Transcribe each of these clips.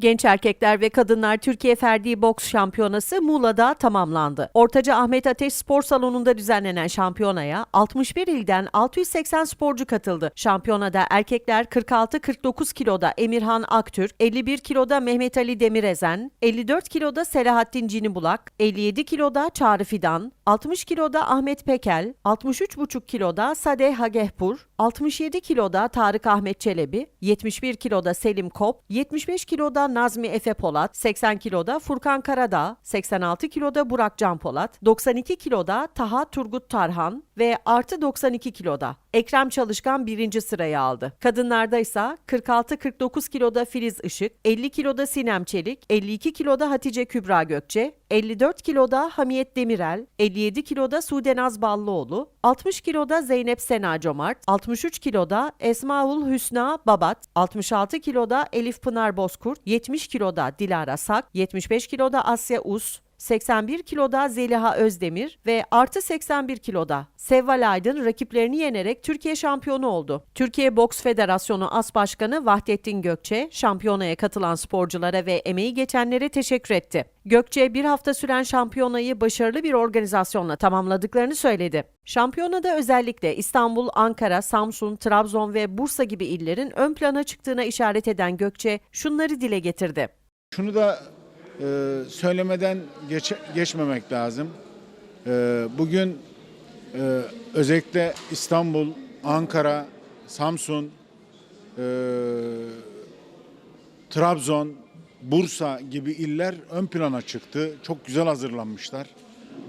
Genç erkekler ve kadınlar Türkiye Ferdi Boks Şampiyonası Muğla'da tamamlandı. Ortaca Ahmet Ateş Spor Salonu'nda düzenlenen şampiyonaya 61 ilden 680 sporcu katıldı. Şampiyonada erkekler 46-49 kiloda Emirhan Aktürk, 51 kiloda Mehmet Ali Demirezen, 54 kiloda Selahattin Cinibulak, 57 kiloda Çağrı Fidan, 60 kiloda Ahmet Pekel, 63,5 kiloda Sadeh Hagehpur, 67 kiloda Tarık Ahmet Çelebi, 71 kiloda Selim Kop, 75 kiloda Nazmi Efe Polat, 80 kiloda Furkan Karadağ, 86 kiloda Burak Can Polat, 92 kiloda Taha Turgut Tarhan ve artı 92 kiloda Ekrem Çalışkan birinci sırayı aldı. Kadınlarda ise 46-49 kiloda Filiz Işık, 50 kiloda Sinem Çelik, 52 kiloda Hatice Kübra Gökçe, 54 kiloda Hamiyet Demirel, 57 kiloda Sudenaz Ballıoğlu, 60 kiloda Zeynep Sena Comart, 63 kiloda Esmaul Hüsna Babat, 66 kiloda Elif Pınar Bozkurt, 70 kiloda Dilara Sak, 75 kiloda Asya Us, 81 kiloda Zeliha Özdemir ve artı 81 kiloda Sevval Aydın rakiplerini yenerek Türkiye şampiyonu oldu. Türkiye Boks Federasyonu As Başkanı Vahdettin Gökçe, şampiyonaya katılan sporculara ve emeği geçenlere teşekkür etti. Gökçe bir hafta süren şampiyonayı başarılı bir organizasyonla tamamladıklarını söyledi. Şampiyonada özellikle İstanbul, Ankara, Samsun, Trabzon ve Bursa gibi illerin ön plana çıktığına işaret eden Gökçe şunları dile getirdi. Şunu da e, söylemeden geç, geçmemek lazım. E, bugün e, özellikle İstanbul, Ankara, Samsun, e, Trabzon, Bursa gibi iller ön plana çıktı. Çok güzel hazırlanmışlar.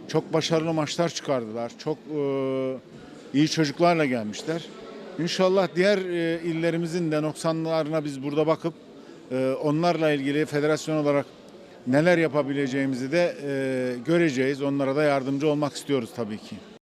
Çok başarılı maçlar çıkardılar. Çok e, iyi çocuklarla gelmişler. İnşallah diğer e, illerimizin de noksanlarına biz burada bakıp e, onlarla ilgili federasyon olarak neler yapabileceğimizi de göreceğiz. Onlara da yardımcı olmak istiyoruz tabii ki.